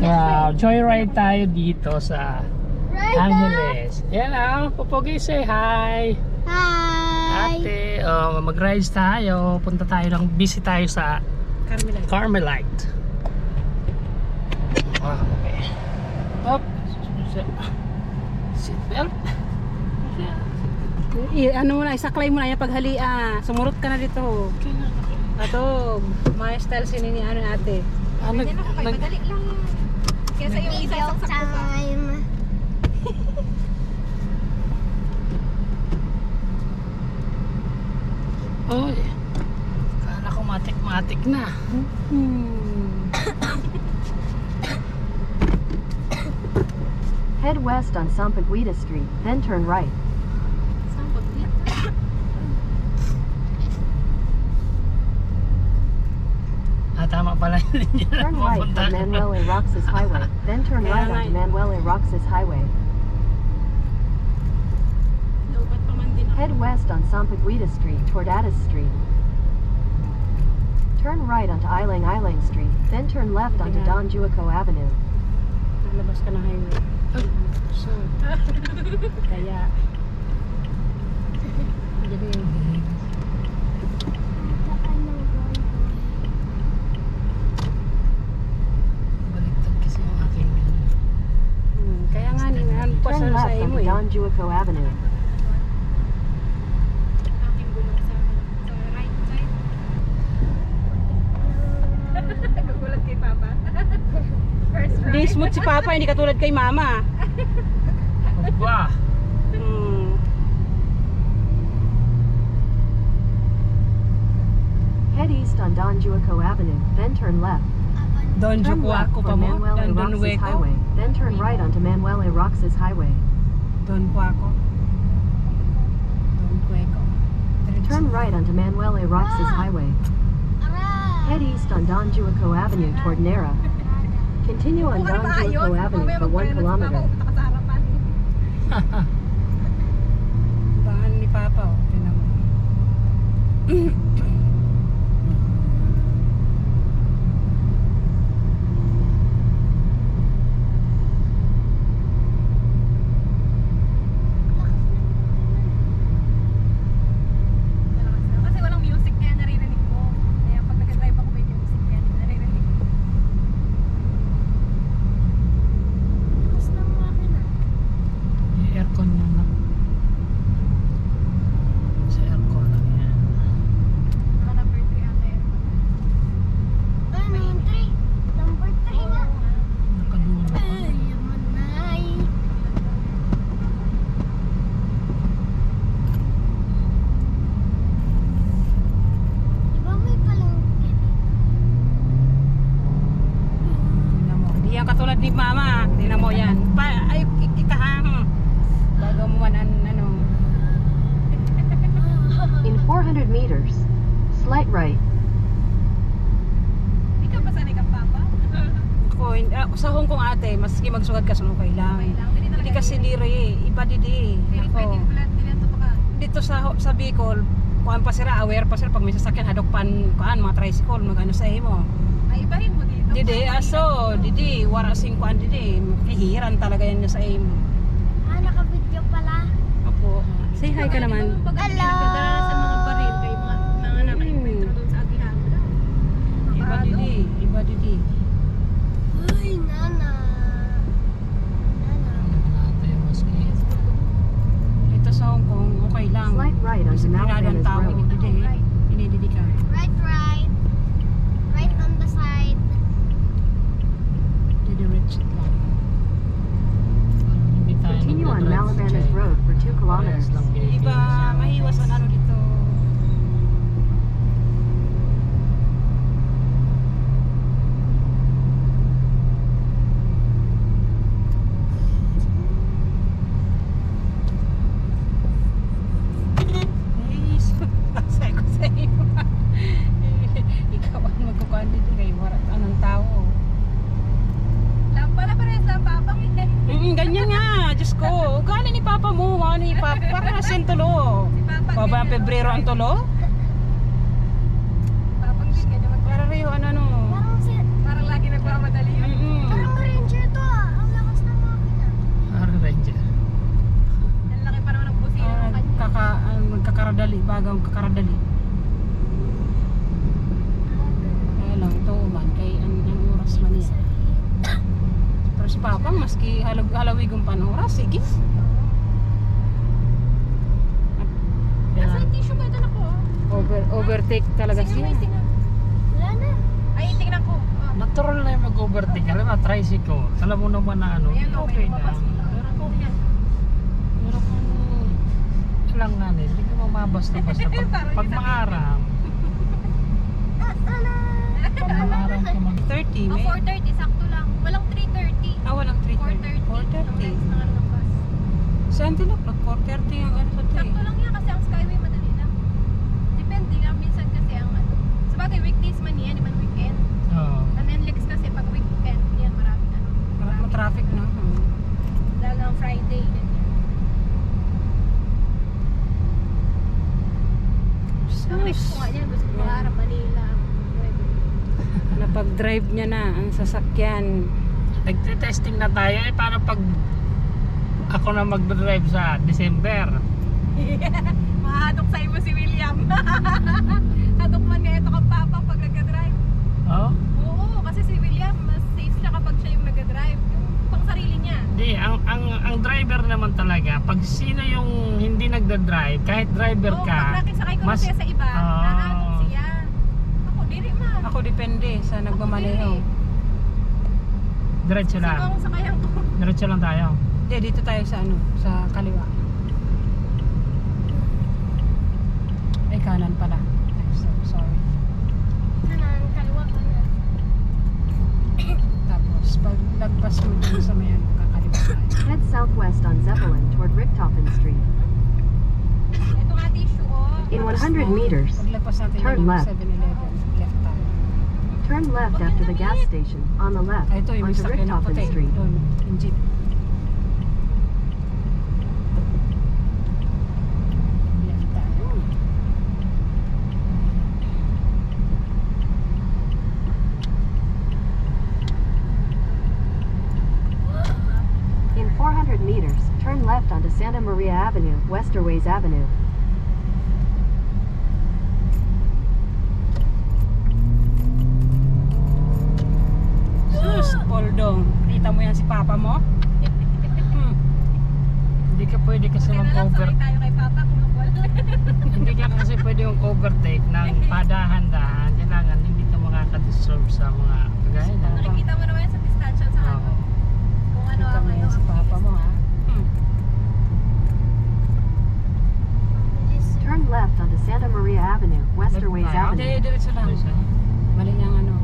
Wow, joyride tayo dito sa Right Angeles. Yan ah, Pupogi say hi. Hi! Ate, oh, mag-rides tayo. Punta tayo ng busy tayo sa Carmelite. Carmelite. Ah, okay. Up. Seatbelt. I, ano mo na, isaklay mo na yan paghalia. Sumurot ka na dito. Okay na. Ato, my style sini ni ano ate. Ah, nag, nag, Madali lang yan. Kesa yung isa Video saksak ko pa. time. Oy. Kala ko matik-matik na. Hmm. Head west on Sampaguita Street, then turn right. Tama pala yun. Yun ang Turn right pupunta. on Manuel A. Roxas Highway, then turn right onto eh. Manuel A. Roxas Highway. Naubat pa man din ako. Head west on Sampaguita Street toward Addis Street. Turn right onto Ilang Ilang Street, then turn left onto Don Juaco Avenue. Nalabas ka ng highway. So, kaya, jadi, Baliktad kasi yung aking ano. hmm, kaya nga ni, ano pa Turn sa sa left imo onto. Don Juaco Avenue. Aking gulong sa, sa right side. Nagugulat kay Papa. First Hindi right. smooth si Papa, hindi katulad kay Mama. Aba! Hmm. Head east on Don Juaco Avenue, then turn left. Don Turn Juko left pa mo. Manuel Don Don Roxas Weko. Highway, then turn right onto Manuel A. Roxas Highway. Don ko ako. Don Weko. Turn right onto Manuel A. Roxas Ah. Highway. Head east on Don Juaco Avenue toward Nara. Continue on Kung Don Juaco Avenue for one magpaano si Papa, kilometer. upunta ka sa ni Papa, oh. Tinan mo. sa Hong Kong ate, maski magsugad ka sa okay lang. Okay lang. Hindi Hindi kasi liri. Iba didi. Hindi Ako. Dito sa sa Bicol, kuan pa sila, aware pa sila pag may sasakyan hadok pan kuan mga tricycle magano sa imo. Ay, ibahin mo dito. Didi aso, didi wara sing kuan didi, hihiran talaga yan sa imo. Ah, naka-video pala. Opo. Say hi ka naman. Hello. sa mga baril kay mga mga nakainvento doon sa agihan. Iba didi, iba didi. Uy, nana. Nana. Natin yung mas Dito sa Hong Kong, okay lang. Slight right onto Mount Disiplinadong Venice tao, Road. didi. Inididi ka. Right, right. Right on the side. Didi rich lang. Hindi tayo Continue on nagdadrive Malabanas sa- Road for 2 Parehas kilometers. lang binibigay Iba, siya. mahiwas ang ano dito. Yes. Sabi ko sa iyo. Ikaw ang magkukuhan dito kay warat anong tao. Lang pala parehas lang Papa. Mm, ganyan nga, Diyos ko. Ugali ni Papa mo, ano ni Papa, para na siyang tulo. Si Papa. Pa ba ganyan. Pebrero ang tulo? Papang din ganyan. Para rin ano ano. Parang si... Parang lagi nagmamadali yun. Mm-mm. Parang bagang kakaradali. Kaya lang, ito man, kay ang, ang oras man niya. Pero si Papa, maski halag, halawigong panoras, sige. Nasa tissue ba ito na? Over, overtake talaga Sige, siya. Wala na. Ay, tingnan ko. Ah. natural na yung mag-overtake. Alam mo, tricycle. Alam mo naman na ano, Ayan, okay na. lumabas. Pero kung, Yan. pero kung lang nga eh, hindi ka mamabasta-basta. Pag, pag maaraw, pag maaraw ka mag... 30, Oh, may. 4.30, sakto lang. Walang 3.30. Ah, walang 3.30. 4.30. Ang 4.30. next na ano ng bus. Sa Antelope, 4.30 ang ano sa ito Sakto lang yan kasi ang Skyway madali lang. Depende nga minsan kasi ang ano. Sa bagay, weekdays man yan, di man weekend. Oo. Ang NLEX kasi pag weekend, yan maraming ano. Marami traffic na. Hmm. Dahil ng Friday, ganyan. Ang next ko nga yan, gusto ko pangarap Manila. Nuevo. Napag-drive niya na ang sasakyan. Nagte-testing na tayo eh, paano pag ako na mag-drive sa December? Mahatok sa'yo mo si William. Hatok man nga ito kang papa pag nagka-drive. Oh? Oo, kasi si William, mas safe siya kapag siya yung nagka-drive. Yung pang sarili niya. Hindi, ang, ang, ang driver naman talaga, pag sino yung hindi nagda-drive, kahit driver Oo, ka, pag nakisakay ko na mas- siya sa iba, Oo. Depende sa nagmamaneho. diretso Sino lang. ang sakayan ko? Diretso lang tayo. Hindi, dito tayo sa ano, sa kaliwa. Ay, kanan pala. Ay, so- sorry. Kanan, kaliwa, kanan. Tapos, pag lagpas mo dun sa may ano, kakaliwa tayo. Head southwest on Zeppelin toward Richthofen Street. Ito nga tissue, oh. In 100 meters, natin Turn left. 7-Eleven, left tayo. Turn left after the gas station on the left Ay, ito yung onto puti. Street. Doon, yung jeep. Left tayo. In 400 meters, turn left onto Santa Maria Avenue, Westerways Avenue. Yan si Papa mo? Hmm. Hindi ka pwede kasi mag-over sakay tayo kay Papa kung hindi ka kasi pwede yung overtake ng padahan-dahan. Kailangan hindi ka makaka-disturb sa mga kagaya na. Nakikita mo naman sa distansya sa ano. Oo. Kung ano Kita ang ano. yan si Papa mo ha? Hmm. Turn left onto Santa Maria Avenue, Westerways tayo? Hindi, Avenue. diretso lang. Mali niyang ano.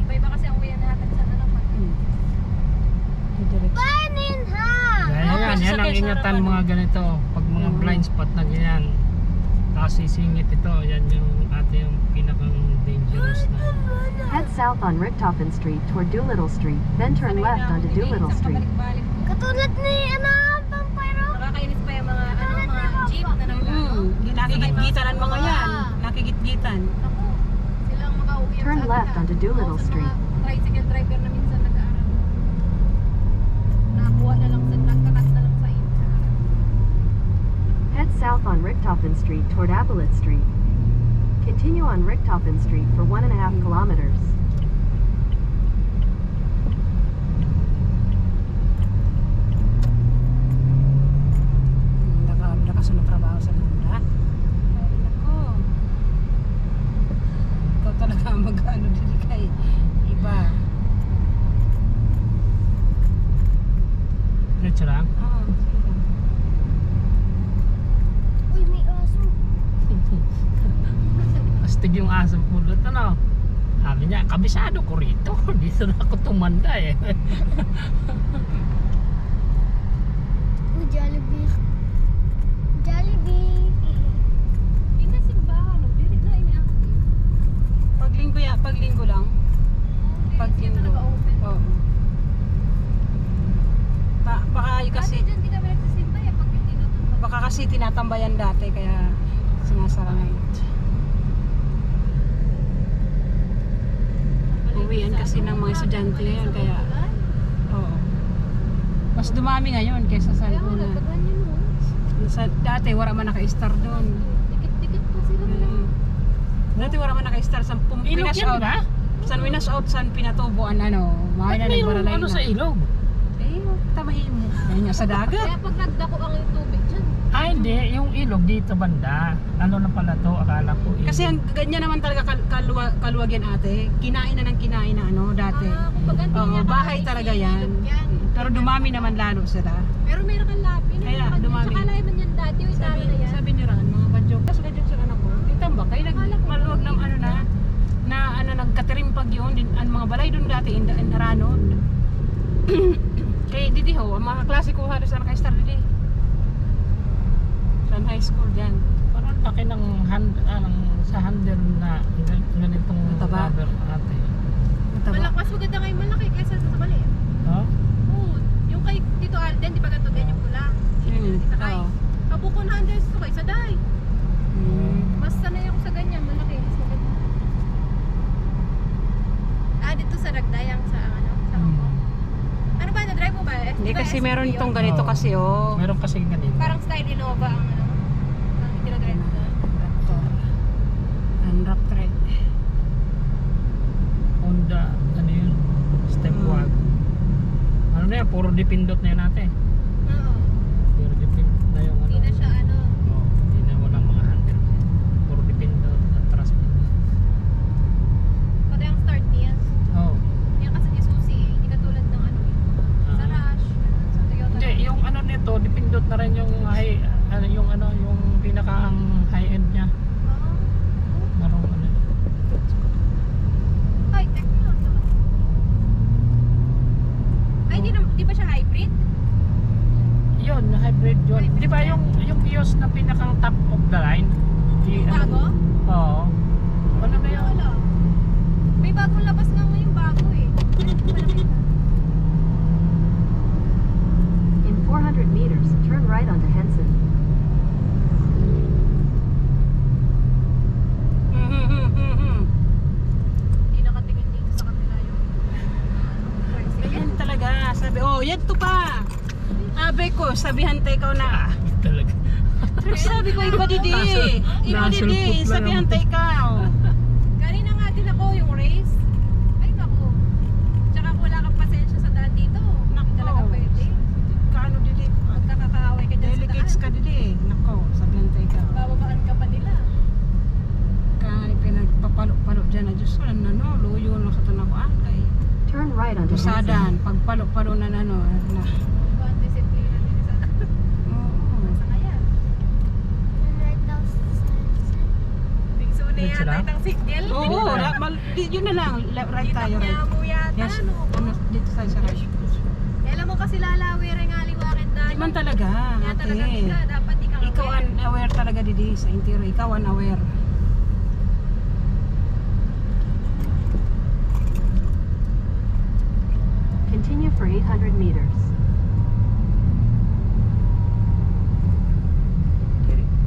Iba-iba kasi ang uwi na natin sa ano. pag- Hmm. Diretso. Panin ha! Yan, yan, sasakay ang ingatan mga ganito. Pag mga Mm. blind spot na ganyan. Tapos sisingit ito, yan yung ate yung pinakang dangerous na. Head south on Richthofen Street toward Doolittle Street, then turn left onto Doolittle Street. Katulad ni, ano, vampiro. Nakakainis pa yung mga, ano, mga jeep na nang Hmm. Nakikitgitan ang mga yan. Nakikitgitan. Turn left ah. onto Doolittle Street. tricycle driver na south on Richthofen Street toward Abilene Street. Continue on Richthofen Street for one and a half kilometers. Astig yung asang pulot, ano? Sabi niya, kabisado ko rito. Dito na ako tumanda eh. Uy, Jollibee. Jollibee. Hindi simbahan, no? Dili na ini ako. Pag linggo ya, pag linggo lang. Pag Dili linggo. sila naka-open. Oo. Pa, baka Kasi kasi dyan di kami nagsisimba eh, baka kasi tinatambayan dati kaya sinasara ngayon. Uwian kasi ng mga estudyante ngayon kaya oo. Mas dumami ngayon kaysa sa una. Sa, dati wala man naka-star doon. Dikit-dikit po sila. Mm. Dati wala man naka-star sa Pinas out. ba? San Winas out san pinatubuan ano. Mga Ba't na nagbaralay ano na. sa ilog? Eh, tamahin mo. Nga sa dagat. Kaya pag nagdako ang tubig dyan. Ah, hindi. Yung ilog dito banda. Ano na pala to? Akala ko ilog. Kasi ang ganyan naman talaga kal kaluwa, kaluwag yan ate. Kinain na ng kinain na ano dati. Ah, kumbaga hindi Oo, niya bahay talaga ilog yan. Pero dumami naman lalo sila. Pero meron kang labi. Kaya, Kaya, dumami. Tsaka man yan dati. Yung Sabi, dami na yan. sabi ni Ran, mga badyok. Tapos ganyan sila anak ko. Yung tambak, kaya Akala ko- nagmaluwag ng ano na, na ano, nagkatirimpag yun. Din, ang mga balay doon dati, in, in Aranod. kay Didi ho, ang mga klase ko halos na naka-star Didi. Sa high school dyan. Parang laki ng hand, ah, ng, sa handle na gan- ganitong Mataba. rubber ate. Mataba. Malak, mas maganda ngayon malaki kaysa sa mali. No? Oo. Yung kay Tito Alden, di ba ganito ganyan yung pula? Hmm, Kay. oo. Kabuko na handles ko kay Saday. Hmm. Mas sanay ako sa ganyan, malaki. Mas maganda. Ah, dito sa Ragdayang sa ano, sa Hong Kong. Ano ba, na-drive mo ba? Eh, Hindi kasi meron itong ganito kasi oh. Meron kasi ganito. Parang style Innova ang ano, ang dinadrive ko. Raptor. Ang Raptor. Honda, ano yun? Step Hmm. wagon. Ano na yan? Puro dipindot na yun ate. Oo. Puro dipindot na yung ano. Hindi na siya ano. Oo, hindi na walang mga handle. Puro dipindot at trust pindot. Pati ang start niya. Oo. Yan kasi isusi eh. Hindi katulad ng ano yung mga sa Ah. Rush, ganun, sa Toyota. Hindi, yung ano nito, dipindot na rin yung high, ano, yung ano, yung pinaka ang high end niya. Oo. Marong ano. Ay, tech yun. Ay, di, na, di ba siya hybrid? Yun, hybrid yun. Hybrid Di ba yan. yung, yung Vios na pinakang top of the line? Di, Yung ano- bago? Oo. Ano ba yun? Wala. May bagong labas nga ngayon bago eh. Ano ko pa nakita? In 400 meters, turn right onto Henson. Hindi nakatingin dito sa kabila yung tricycle. Ganyan talaga. Sabi, oh, yan to pa. Abe ko, sabihan tayo ikaw na. Talaga. Sabi ko, iba didi. Nasul- Iba didi. nasulpot lang Sabihan ang- tayo ikaw. Kanina nga din ako yung race. Ay naku. Tsaka kung wala kang pasensya sa daan dito. Nako. Hindi talaga pwede. Kaano didi? Magkakakaaway ka dyan sa Delegates daan. ka didi. Nako, sabihan tayo ikaw. Bababaan ka pa nila. Kaya pinagpapalo-palo dyan na Diyos ko, ano, no, luyo na sa tanong ko, ah, kay Turn right onto Henson. Usadan, pagpalo-palo na ano, na, oo. sa kaya. Right mal, yun na lang, right tayo, right. Yes, no? ano, dito tayo sa right. Alam mo kasi lalawi rin nga liwakit na. Di man talaga, ate. talaga dapat ikaw Ikaw aware. talaga didi sa interior, ikaw unaware. Continue for 800 meters.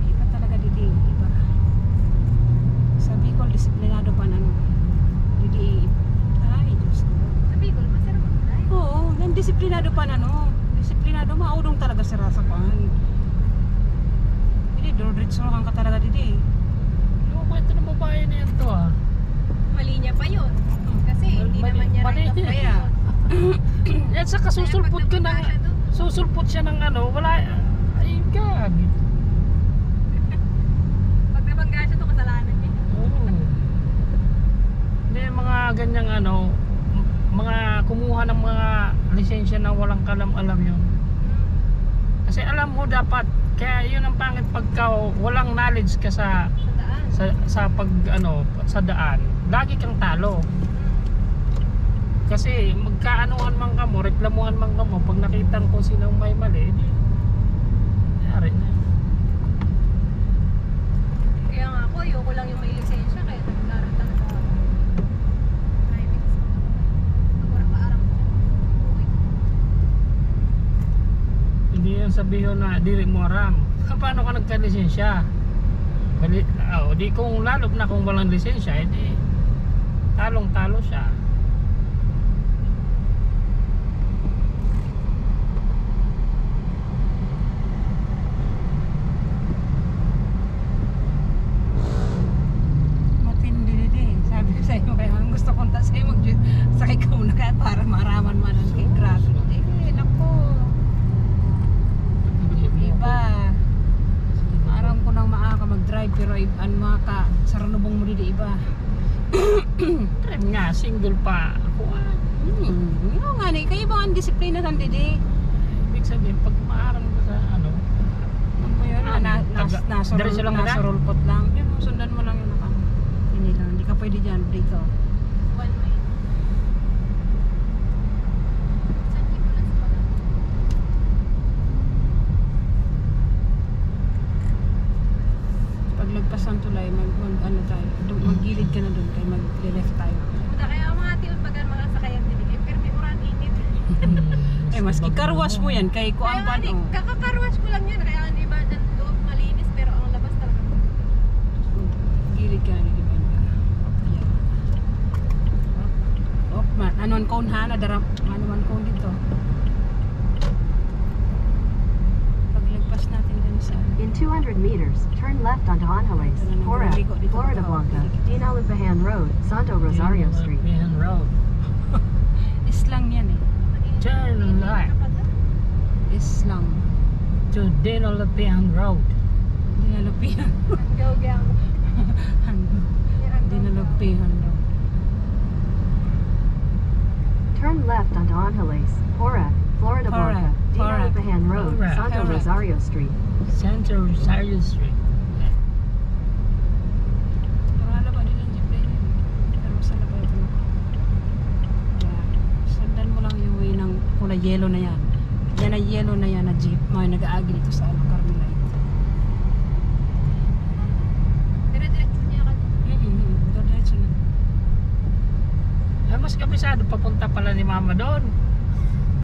Iba talaga didi, iba. Sa Bicol, disiplinado pa na ano. Didi, ay, Diyos ko. Sa Bicol, masarap ang drive. Oo, yung disiplinado pa na no. Disiplinado, maudong talaga si Rasa Kwan. Hindi, doritso lang ka talaga didi. Yung kwento ng babae na yan to ah. Mali niya pa yun. Kasi hindi naman niya right of way Kaya, yun. Yan sa kasusulpot ka ng, susulpot siya ng ano, wala, ay gagi. Pag nabangga siya doon, kasalanan niya. Oo. Hindi, mga ganyang ano, mga kumuha ng mga lisensya na walang kalam-alam yun. Kasi alam mo dapat, kaya yun ang pangit pagka walang knowledge ka sa Sa sa, sa pag ano sa daan, lagi kang talo. Kasi magkaanuhan man ka mo, reklamuhan man ka mo, pag nakita kung sino ang may mali, di, yari na. Kaya nga ako, ayoko lang yung may lisensya. Kaya nagkaroon talaga ako. Ko. Hindi yan sabihin na dili mo aram. Paano ka nagka-lisensya? Bali, oh, di kung lalo na kung walang lisensya, edi talong-talo siya. Didi iba. Trim nga, single pa. Ako ah. Hmm, yun nga ni, kaya ba ang disiplina ng didi? Ibig sabihin, pag maarang ka sa ano, Ano mo yun? Ah, na, na, madaan? rollpot lang. Yun, sundan mo lang yun. Naka, hindi lang, hindi ka pwede dyan, dito. One way. Saan di ko lang sa pag- Paglagpas ng tulay, mag, mag ano tayo, dun- maggilid ka na doon, kaya mag-left tayo. Puta, kaya ang mga tiyon pag mga sakayan din eh, pero may uran init. Eh, maski car wash mo yan, kay kuan Kaya pa, nga, no. kakakarwash ko lang yan, kaya ang iba ang loob malinis, pero ang labas talaga. Gilid ka na, di ba? Up, yan. Up, man. Ano ang cone ha? Nadarap, ano ang cone dito? Natin. In 200 meters, turn left onto Angeles, Porac, Florida Blanca, Dinalipahan Road, Santo Rosario Street. Main Road. Islang yan eh. Turn left Islang. to Dinalapian Road. Dinalupihan. Hanggaw-gaw. Dinalupihan daw. Turn left onto Angeles, Porac, Florida Blanca, Porac, Porac. Road, Porac. Santo Rosario Street. Center Rosario Street. Kulay yellow na yan. Yan ay yellow na yan na jeep. May nag-aagi dito sa ano, Carmelite. Dire-diretso niya ka. Mm-hmm. Diretso na. Ah, mas kabisado, papunta pala ni Mama doon.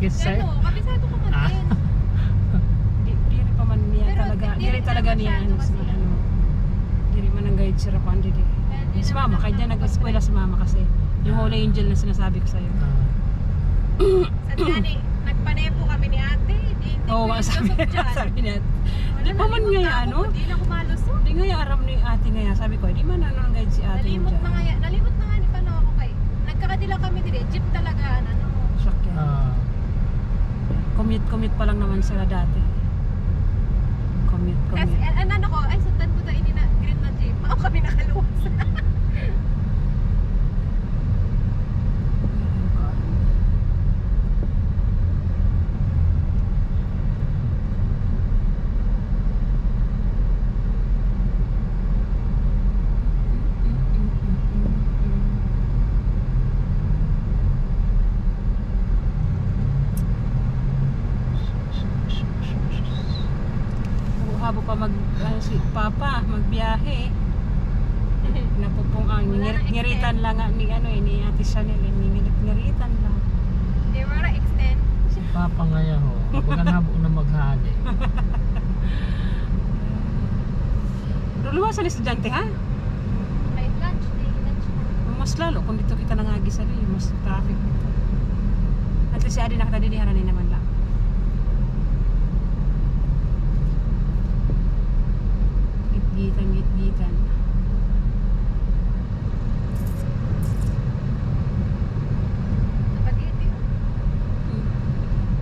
Kasi, Ano, kabisado ka man Ah. din. Di, di rin pa man niya Pero talaga. di Di rin rin talaga niya. Ano, si, kasi. ano, di rin man ang guide si Rapan. Di, di. Si mama, dyan nag-eskwela si mama kasi. Yung Holy Angel na sinasabi ko sa'yo. ah, At yan eh, nagpanepo kami ni ate. Oo, ko oh, sabi, sabi niya. Di pa man nga ano? Di na kumalusot. Di nga yung aram ni ate nga yan. Sabi ko, di man ano ang guide si ate mo Nalimot na nga yan. Nalimot na nga ni paano ako kay. Nagkakadila kami dire. Jeep talaga. Ano. Shock yan. ah, Commute, commute pa lang naman sila dati. Commute, Kasi commute. an, an, ano ko, ay sundan ko tayo ini na green na jeep. Ako kami nakaluwas. Habo pa mag, ano, si Papa, magbiyahe. Napupong ang ngir, nang ngiritan lang nga ni ano eh, ni Ate Chanel, eh, ni ngirit ngiritan lang. Di ba ra extend? si Papa ngayon ho. Baga nabo na maghali. Luluwa sa estudyante ha? May lunch. Day lunch. Mas lalo kung dito kita nangagi sa rin, mas traffic dito. At least si Adi nakatadilihan na naman lang. Gitgitan, gitgitan. Napagiti.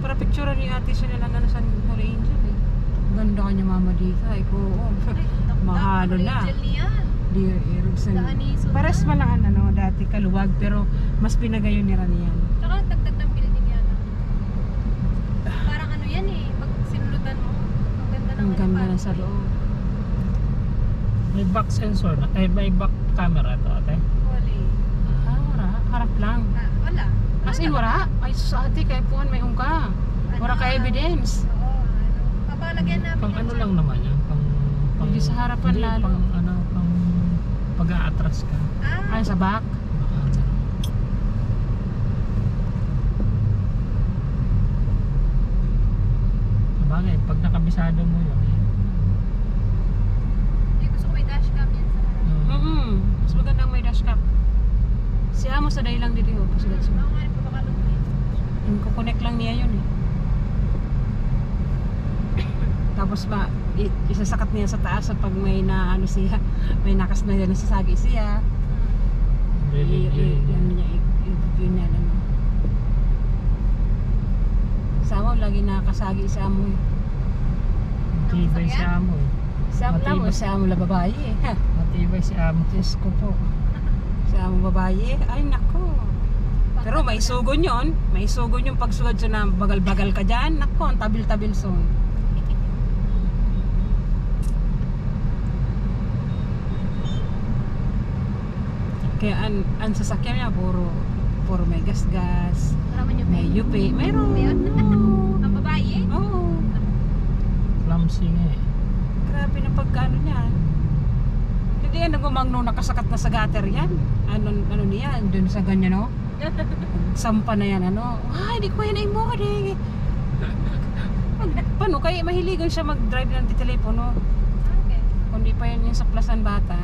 Para picture ni ate siya na lang ano sa Holy Angel eh. Ganda kanya mama dito. Ay ko, oh. Mahalo na. Dear. Daan ni Sultan. Pares man lang ano, dati kaluwag pero mas pinagayon ni Ranian. Tsaka nagdagdag ng building yan. ah. Parang ano yan eh. Pag sinulutan mo. Ang ganda ng Ang ano, ganda na sa loob. May back sensor na. Eh, may back camera to, ate. Wala eh. Ah, wala. Harap lang. Ah, wala. As in, wala. Ay, ate, kaya puhan may ungka. Wala ka evidence. Oo, ano. Papalagyan namin Pang ano lang naman yan. Pang, pang, Hindi sa harapan hindi, lalo. Pang ano, pang pag-aatras ka. Ah, Ay, sa back. Ano. Sabagay, pag nakabisado mo yun, eh, hindi gusto ko may dashcam yan sa harap. uh, Mm Mas magandang may dashcam. Si Amo sa day lang dito. oh, Pasugat Oo siya. nga, rin pa baka lumit. Yung kukonek lang niya yun eh. Tapos ba, isasakat niya sa taas sa pag may na ano siya, may nakas na yan nasasagi siya. really, ano niya, i- i- yun niya, ano. Sa amo, lagi nakakasagi sa amo eh. tibay Ang siya mo eh. Sa amo sa amo la babae. Ha, Matibay si amo. Diyos ko po. Sa amo babae. Ay, nako. Pero may sugon yun. May sugon yung pagsugod sa na bagal-bagal ka dyan. Nako, ang tabil-tabil son. Kaya an, ang sasakyan niya, puro, puro may gas-gas, may yupi. Mayroon. Meron? Oo. Ang babae? Oo. Clumsy nga eh. Grabe na pagkano niyan. Hindi yan nagumangno nakasakat na sa gutter yan. Ano, ano niyan, dun sa ganyan no? Sampa na yan ano. Ay, di ko yan ay mo. Di. Paano? Kaya mahiligan siya mag-drive ng telepono. Okay. Kundi pa yan yung sa plasan bata.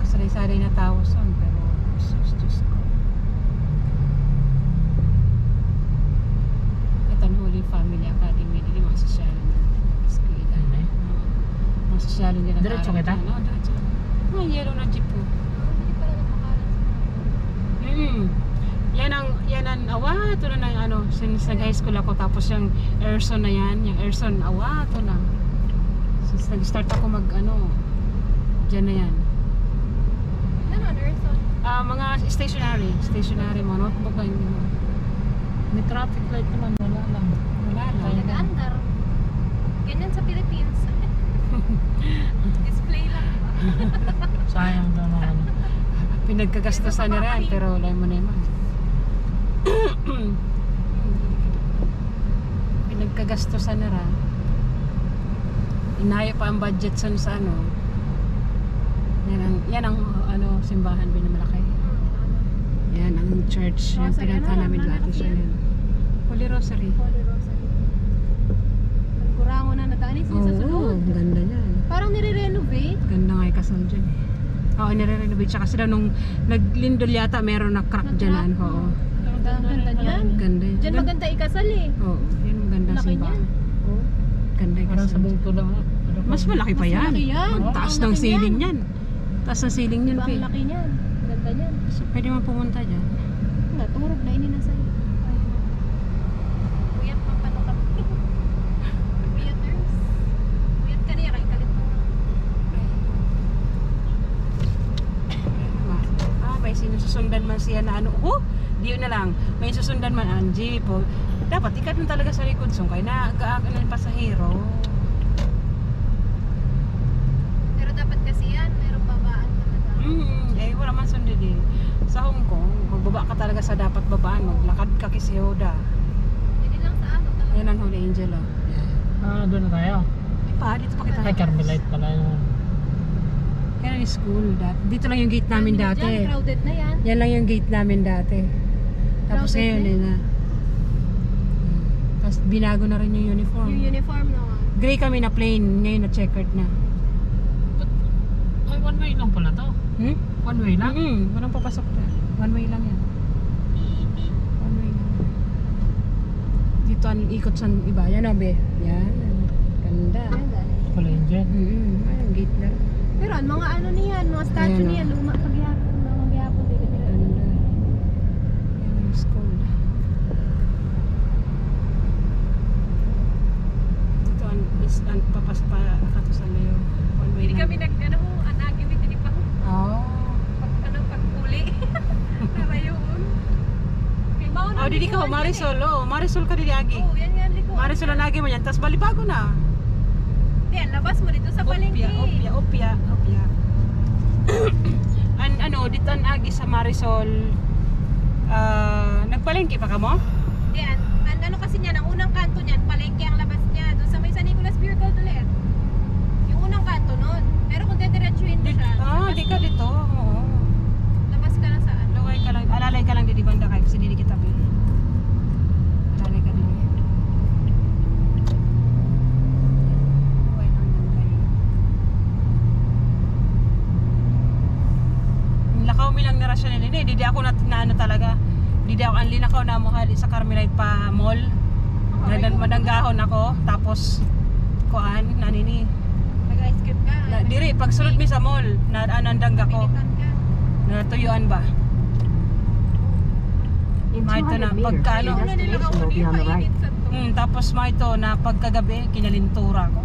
Kasalay-salay na tao son, pero sus, Diyos ko. Ito ang Holy Family Academy, hindi mga sosyal na eskwela. Ayun eh. Mga sosyal nila. Diretso kita? Oo, diretso. Mga yellow na jeep po. Hindi pala napakalan sa Mm. Yan ang yan ang awato na ng ano since nag high yung Erson na yan, yung Erson awato na. Since nag-start ako mag ano diyan na yan. Ano, Nerson? Ah, mga stationary, stationary mo notebook lang yun. May traffic light naman. Wala lang. Wala lang. Nag-andar. Ganyan sa Philippines. Display lang. Sayang daw ng ano. Pinagkagastusan na rin pero wala mo naman. Pinagkagastusan na rin. Inaya pa ang budget sa sa ano. Yan ang, yan ang ano, simbahan binamalaki. Yan ang church. Yung pinunta ano, namin dati siya yan? Holy Rosary. Holy Rosary. Kurango na nadaanin siya sa Oo, ang ganda niyan. Parang nire-renovate. Ganda nga yung kasal dyan. eh. Oo, nire-renovate siya kasi daw nung naglindol yata meron na crack dyan. Oo. Ang ganda niyan. Ganda. Diyan maganda ikasal eh. Oo, yun ang ganda Laki simbahan. niyan. Oo. Ganda yung Parang kasal. sa lang. Ano? Mas malaki pa Mas yan. malaki yan. Ang taas ang ng laki ceiling niyan. yan. Taas ng ceiling yun, Ang Pi. laki niyan. Ganda niyan. So, pwede man pumunta dyan. Naturog na ini na sa'yo. Ay, Puyat pa paano ka. Puyaters. Puyat ka kay kalit mo. Ah, may sinusundan man siya na ano. Oh, di yun na lang. May susundan man ang jeep. Oh. Dapat ikat mo talaga sa likod. So, kaya na gaagan ng pasahero. Pero dapat kasi yan, meron babaan talaga. Mm, eh, wala man sundin eh. Sa Hong Kong, magbaba ka talaga sa dapat babaan. Maglakad ka kay Yoda. Hindi lang sa ano talaga. Yan ang Holy Angel, oh. Ah, doon na tayo. Ay, pa, dito pa kita. Ay, Carmelite pala yun. Yan ang school. Dat dito lang yung gate namin Dyan, dati. crowded na yan. Yan lang yung gate namin dati. Tapos Crowded ngayon, na. eh na. Tapos binago na rin yung uniform. Yung uniform naman. Gray kami na plain, ngayon na checkered na. Ay, one way lang pala to. Hmm? One way lang. Mm walang papasok na. One way lang yan. One way lang. Dito ang ikot sa iba. Yan o, be. Yan. Ganda. Pala yun dyan. Mm-hmm. Ayun, gate lang. Pero ang mga ano niyan, mga statue Ayan, niyan, oh. luma pagyapon, mga magyapon din nila. Ganda. Yan ang school. Is ang papas pa kato sa way Hindi kami nag, ano, anagin, hindi pa Oh. pag, ano, pag-uli. Para yun. Kay Mao Oh, didi ka, Marisol. Oh, Marisol ka didi Eh. agi. Oo, yan yan, likuan. Marisol ang agi mo yan. Tapos balibago na. Yan, labas mo dito sa palengke. Opya, opya, opya, opya. an ano, dito ang agi sa Marisol. Ah, nagpalengke pa ka mo? Yan, an, ano kasi niyan, ang unang kanto niyan, palengke ang labas niya. Doon sa may San Nicolas Beer Gold ulit. Yung unang kanto nun. Pero kung dediretsuhin mo Di, siya, ah, di ka dito. Oo. Labas ka na saan? Laway ka lang, alalay ka lang didi banda kay kasi didi kita bil. Alalay ka lang kayo. Lakaw mi lang ni Rasyon nila. Hindi, di ako na, na ano talaga. Di ako ang linakaw na mo hali sa Carmelite pa mall. Nadan madanggahon ako tapos kuan nanini. Nag-ice cream. Na, diri pagsulod mi sa mall na anandang ka. Natuyuan ba? Oo, In May ito 200 na, meters, pagka ano, your Una nila destination will kauli, be on the right. mainit sa to. Hmm, tapos mga ito na pagkagabi, kinalintura ko.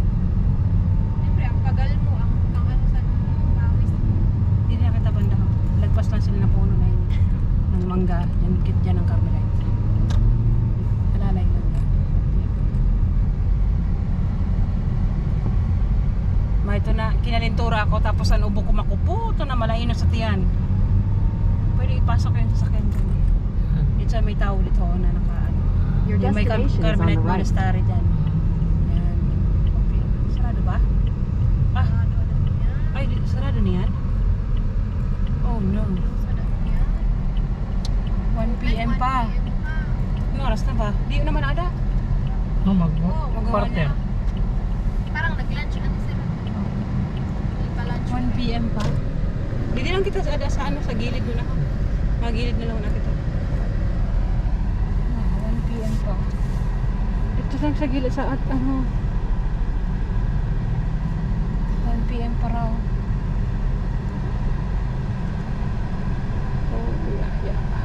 Siyempre, ang pagal mo, ang, ang ano sa pawis. Hindi na kita banda ko. Lagpas lang sila na puno na yun. Ng mangga, yan kit dyan ng Carmelite. Alalay lang yan. May ito na, kinalintura ako tapos ang ubo ko makuputo na malaino sa tiyan. Pwede ipasok yung sasakyan dyan. Dito sa may tao dito na naka ano. Your Yung may Car- destination is on the Carmelite right. Monastery dyan. Yan. Okay. Sarado ba? Ah, Ano, ano yan? ay, di- sarado niyan? Oh no. Sa dami yan. 1 p.m. pa. 1 PM pa. Anong oras na ba? Di naman ada. No, mag Oo, magawa quarter. na. Parang nag-lunch ano sila. Hindi pa lunch. 1 p.m. pa. Hindi lang kita sa, ada, sa ano, sa gilid mo na. Mga gilid na lang na kita. Ah, 1 p.m. pa. Ito lang sa gilid, sa at ano. 1 p.m. pa raw. Oh, yeah, yeah.